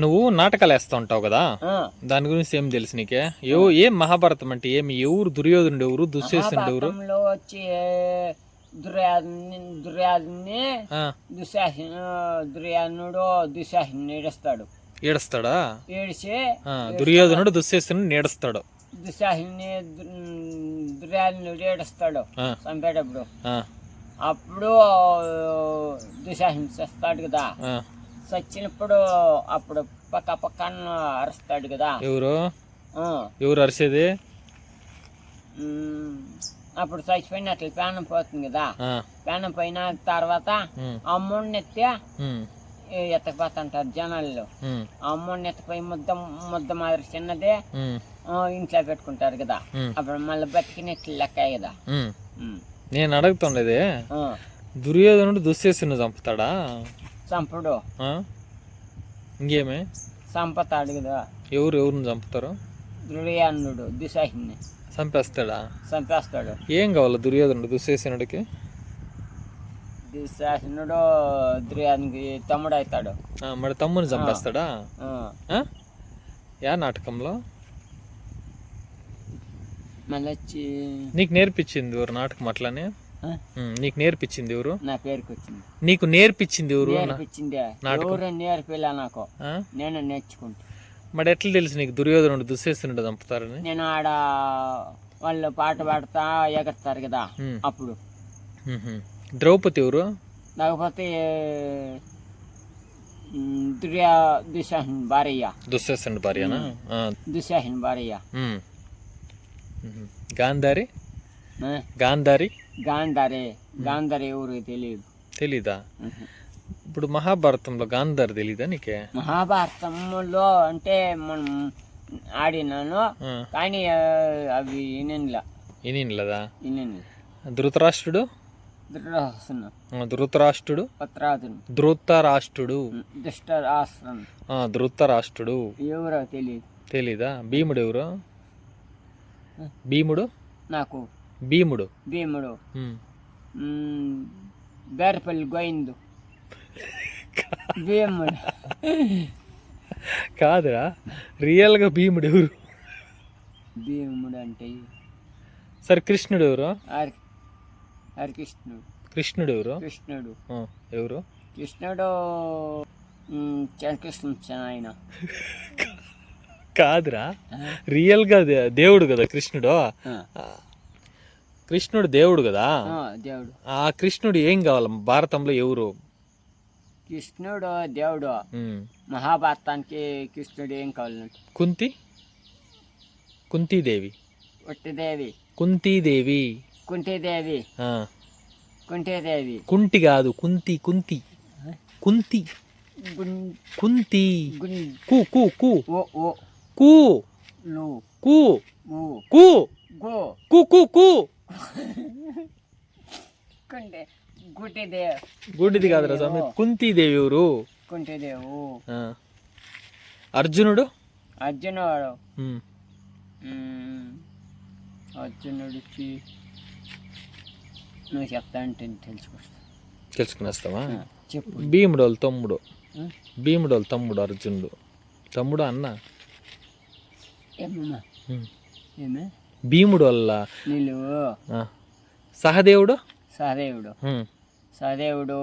నువ్వు నాటకాలు వేస్తూ ఉంటావు కదా దాని గురించి ఏం తెలుసు నీకే? ఎవ- ఏం మహాభారతం అంటే ఏమి? ఎవరు దుర్యోధనుడు ఎవరు? దుశ్శేషుడు ఎవరు? వచ్చి దుర్యాధని దుర్యాధని ఆ, దుశాసన దుర్యాధనుడు దుశాసన ఏడుస్తాడు? ఏడుస్తాడా. ఏడిచి దుర్యోధనుడు దుశ్శేషుని నేడుస్తాడు. దుశాసని దుర్యాధనుడు ఏడుస్తాడు చంపేటప్పుడు. అప్పుడు దుశాసన చేస్తాడు కదా. చచ్చినప్పుడు అప్పుడు పక్క పక్కన అరుస్తాడు కదా. ఎవరు? ఎవరు అరిసేది? అప్పుడు చచ్చిపోయినట్లు ప్రాణం పోతుంది కదా. ప్రాణం పోయిన తర్వాత అమ్మోడిని ఎత్తి ఎత్తకపోతుంటారు జనాలు. అమ్మోడిని ఎత్తిపోయి ముద్ద ముద్ద మాదిరి చిన్నదే ఇంట్లో పెట్టుకుంటారు కదా. అప్పుడు మళ్ళీ బతికినట్లు లెక్క కదా. నేను అడుగుతుండేది దుర్యోధనుడు దుశ్శేషుని చంపుతాడా? చంపుడు? ఇంకేమే? చంపుతాడు కదా ఎవరు ఎవరిని చంపుతారు? దుర్యానుడు దుశాహిని చంపేస్తాడా? చంపేస్తాడు. ఏం కావాలి దుర్యోధనుడు దుశ్శేషనుడికి దుశాసనుడు దుర్యానికి తమ్ముడు అవుతాడు మరి తమ్ముని చంపేస్తాడా? యా నాటకంలో? మళ్ళీ నీకు నేర్పించింది ఎవరు నాటకం అట్లనే? నీకు నేర్పించింది ఎవరు? నా పేరుకి వచ్చింది నీకు నేర్పించింది ఎవరు? నేర్పించిందే. ఎవరు నేర్పిలా నాకు? నేను నేర్చుకుంటా. మరి ఎట్లా తెలుసు నీకు దుర్యోధనుడు దుశ్శేషనుడు చంపుతారని నేను ఆడ వాళ్ళు పాట పాడుతా ఎగరుతారు కదా అప్పుడు. ద్రౌపది ఎవరు? ఉమ్, దుర్యా దుశాహిన్ భార్య. దుశ్శేషనుడు భార్యనా? దుశాహిన్ భార్య. గాంధారి? గాంధారి? గాంధారి. గాంధారి ఎవరు తెలియదు తెలీదా. ఇప్పుడు మహాభారతంలో గాంధారి తెలీదా నీకే? మహాభారతంలో అంటే మనం ఆడినాను కానీ అవి ఇనెన్లా. ఇనిన్లదా? ఇనెన్ ధృతరాష్ట్రుడు? ధృతరాష్ట్రుడు. ధృతరాష్ట్రుడు? ధృతరాష్ట్రుడు. ఎవరో తెలియదు తెలీదా? భీముడు ఎవరు? భీముడు? నాకు భీముడు. భీముడు. బేరపల్లి గోయిందు భీముడు. కాదురా రియల్గా భీముడు ఎవరు? భీముడు అంటే సరే కృష్ణుడు ఎవరు? హరి హరికృష్ణుడు. కృష్ణుడు ఎవరు? కృష్ణుడు. ఎవరు? కృష్ణుడు చంద్రకృష్ణ ఆయన. కాదురా రియల్గా దేవుడు కదా కృష్ణుడు? కృష్ణుడు దేవుడు కదా? ఆ, దేవుడు. ఆ కృష్ణుడు ఏం కావాలి? భారతంలో ఎవరు? కృష్ణుడు దేవుడు. మహాభారతానికి కృష్ణుడు ఏం కావాలంటే కుంతి? కుంతీదేవి. ఒట్టిదేవి. కుంతీదేవి. కుంటిదేవి ఆ, కుంటిదేవి కుంటి కాదు కుంతి కుంతి. కుంతి. కుంతి. కు కు కు. ఓ ఓ. కు. కు. కు. గో. కు కు కు. కుంటే గుట్టిదేవి గుడ్డిది కాదురా స్వామి కుంతీదేవి. ఎవరు కుంటిదేవు ఆ. అర్జునుడు? అర్జునుడు. ఉమ్. అర్జునుడు వచ్చి నువ్వు చెప్తా అంటే తెలుసుకొస్తా. తెలుసుకునేస్తావా? చెప్పు. భీముడు వాళ్ళ తమ్ముడు? భీముడు వాళ్ళ తమ్ముడు అర్జునుడు. తమ్ముడు అన్న? ఏమమ్మా ఉమ్. ఏమే? భీముడు వల్ల. నీళ్ళు. ఆ. సహదేవుడు? సహదేవుడు. సహదేవుడు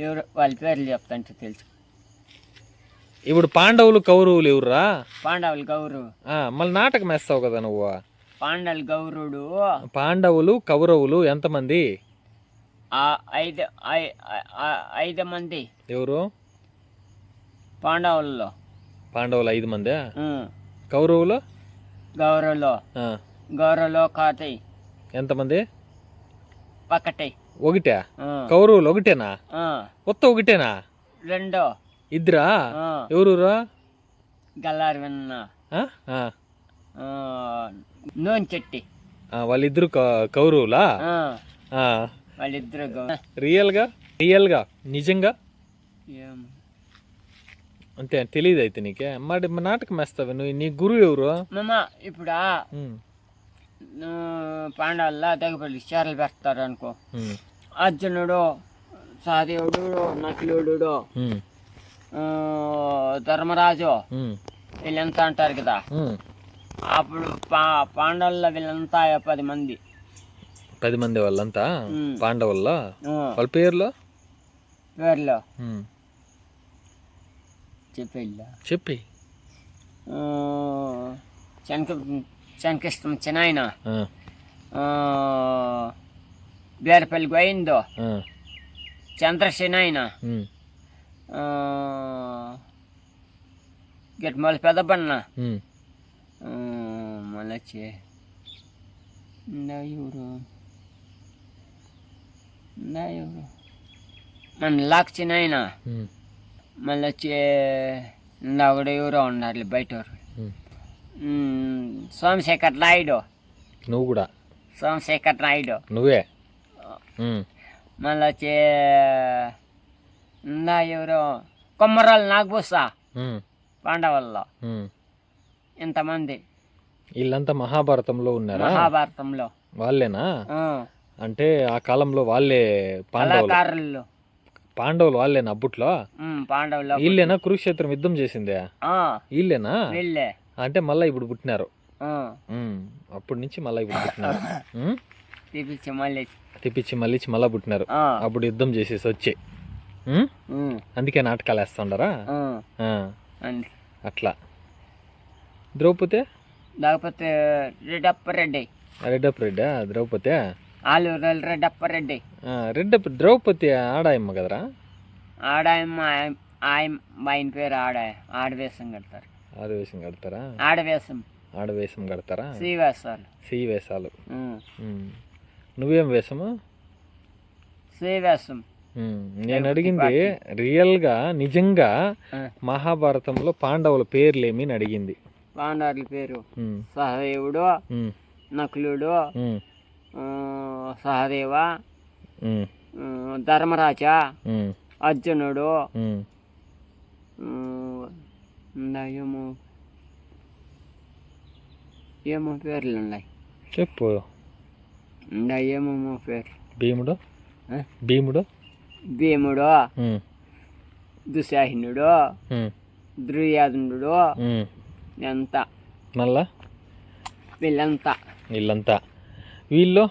ఎవరు వాళ్ళ పేర్లు చెప్తా అంటే తెలుసు. ఇప్పుడు పాండవులు కౌరవులు ఎవరురా? పాండవులు గౌరవు ఆ, మళ్ళీ నాటకం వేస్తావు కదా నువ్వు. పాండవులు గౌరుడు. పాండవులు కౌరవులు ఎంతమంది? ఆ ఐదు ఐదు మంది. ఎవరు? పాండవుల్లో. పాండవులు ఐదు మంది. కౌరవులు? గౌరవులో గౌరవులో కాతయ్ ఎంతమంది? పక్కటై ఒకటే? కౌరవులు ఒకటేనా? కొత్త ఒకటేనా? రెండో. ఇద్దరా? ఎవరురా? గల్లారి విన్న. నూనె చెట్టి వాళ్ళిద్దరు కౌరవులా. వాళ్ళిద్దరు గౌ రియల్గా? రియల్గా? నిజంగా. అంతే తెలియదు అయితే నీకే. మరి నాటకం వేస్తావు నువ్వు? నీ గురువు ఎవరు? మామ ఇప్పుడు? పాండవుల్లో దగ్గర చీరలు పెడతారు అనుకో. అర్జునుడు సహదేవుడు నకులుడు ధర్మరాజు వీళ్ళంతా అంటారు కదా. అప్పుడు పా పాండవుల్లో వీళ్ళంతా పది మంది. పది మంది వాళ్ళంతా. పాండవుల్లో? వాళ్ళ పేర్లు? పేర్లు? చెప్పేళ్ళ. చెప్పి. శనక శనకిష్టం చిన్నాయన. ఆ, బేరపల్లి గోయిందో ఆ, చంద్రసేనాయన ఉమ్, గిట్మల పెద్దబన్న ఉమ్, మళ్ళీ ఎవరు ఎవరు మన లాక్చినాయన ఉమ్, మళ్ళీ వచ్చి కూడా ఎవరో ఉన్నారు బయట సోమశేఖర్ నాయుడు. నువ్వు కూడా? సోమశేఖర్ నాయుడు. నువ్వే? మళ్ళీ వచ్చి ఇందా ఎవరో కొమ్మరాలు నాగభూస ఉమ్, పాండవుల్లో. ఇంతమంది. వీళ్ళంతా మహాభారతంలో ఉన్నారా? మహాభారతంలో. వాళ్ళేనా? అంటే ఆ కాలంలో వాళ్ళే పాండవులు. పాండవులు వాళ్ళేనా ఉమ్, పాండవులు వీళ్ళేనా కురుక్షేత్రం యుద్ధం చేసిందే? వీళ్ళేనా? వీళ్ళే. అంటే మళ్ళీ ఇప్పుడు పుట్టినారు. అప్పటి నుంచి మళ్ళీ ఇప్పుడు పుట్టినారు. ఉమ్, తీపిచ్చి మళ్ళీ. తెప్పించి మళ్ళీ పుట్టినారు. అప్పుడు యుద్ధం చేసేసి వచ్చి. అందుకే నాటకాలు వేస్తుండరా. అట్లా. ద్రౌపది? లేకపోతే రెడ్డప్పారెడ్డి రెడ్డప్ప రెడ్డా? ద్రౌపది? ఆలూరు రెడ్డప్పారెడ్డి ఆ, రెడ్డప్ప ద్రౌపది ఆడాయమ్మ కదరా? ఆడాయమ్మ ఆయన- ఆయన పేరు ఆడ ఆడవేషం కడతారు. ఆడవేషం కడతారా? ఆడవేషం. ఆడవేషం కడతారా? సి వేషాలు ఉమ్, ఉమ్. నువ్వేం వేషము? ఉమ్, నేను అడిగింది రియల్గా నిజంగా మహాభారతంలో పాండవుల పేర్లేమి అని అడిగింది. పాండవుల పేరు. సహదేవుడు నకులుడు సహదేవ ధర్మరాజ అర్జునుడు ఏమో ఏమో పేర్లు ఉన్నాయి. చెప్పు. ఏమేమో పేర్లు. భీముడు? భీముడు? భీముడు దుశాహినుడు దుర్యాధనుడు. ఎంత? మళ్ళా? వీళ్ళంతా. వీళ్ళంతా. వీళ్ళు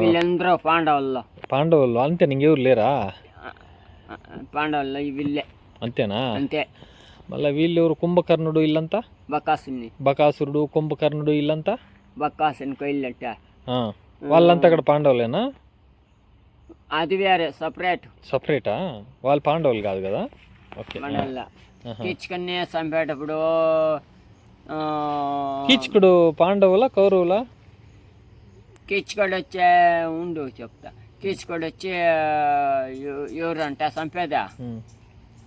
వీళ్ళందరూ పాండవుల్లో. పాండవులు అంతే ఇంకెవరు లేరా? పాండవుల్లో వీళ్ళే. అంతేనా? అంతే. మళ్ళీ వీళ్ళు ఎవరు కుంభకర్ణుడు వీళ్ళంతా? బకాసుని. బకాసురుడు కుంభకర్ణుడు వీళ్ళంతా? బకాసుని ఆ, వాళ్ళంతా అక్కడ పాండవులేనా? అది వేరే సపరేట్. సపరేటా? వాళ్ళు పాండవులు కాదు కదా? ఓకే. తెచ్చుకుని చంపేటప్పుడు కీచకుడు పాండవుల కౌరవుల? కీచుకోడు వచ్చే ఉండు చెప్తా. కీచుకోడు వచ్చి ఎవ- ఎవరంట చంపేదా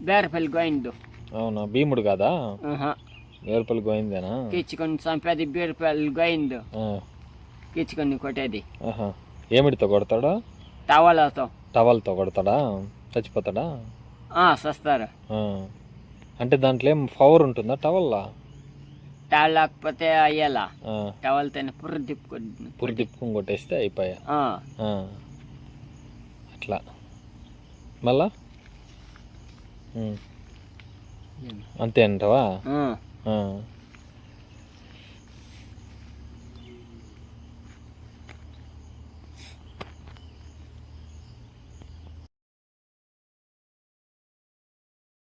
బేరపల్లి గోయిండు అవునా? భీముడు కాదా? ఆహా. వేరుపల్లి గోయిందేనా కీచుకొని చంపేది బేరపల్లి గోయిండు ఆ, కీచుకొని కొట్టేది. ఆహా. ఏమిడితో కొడతాడా? టవలతో. టవల్తో కొడతాడా? చచ్చిపోతాడా? సస్తారు. అంటే దాంట్లో ఏం పవర్ ఉంటుందా టవల్లా? టవల్ లేకపోతే అయ్యేలా. ఆ, టవల్తోనే పుర్రు తిప్పుకొని పురి తిప్పుకొని కొట్టేస్తే అయిపోయా. అట్లా. మళ్ళా. అంతే అంటావా.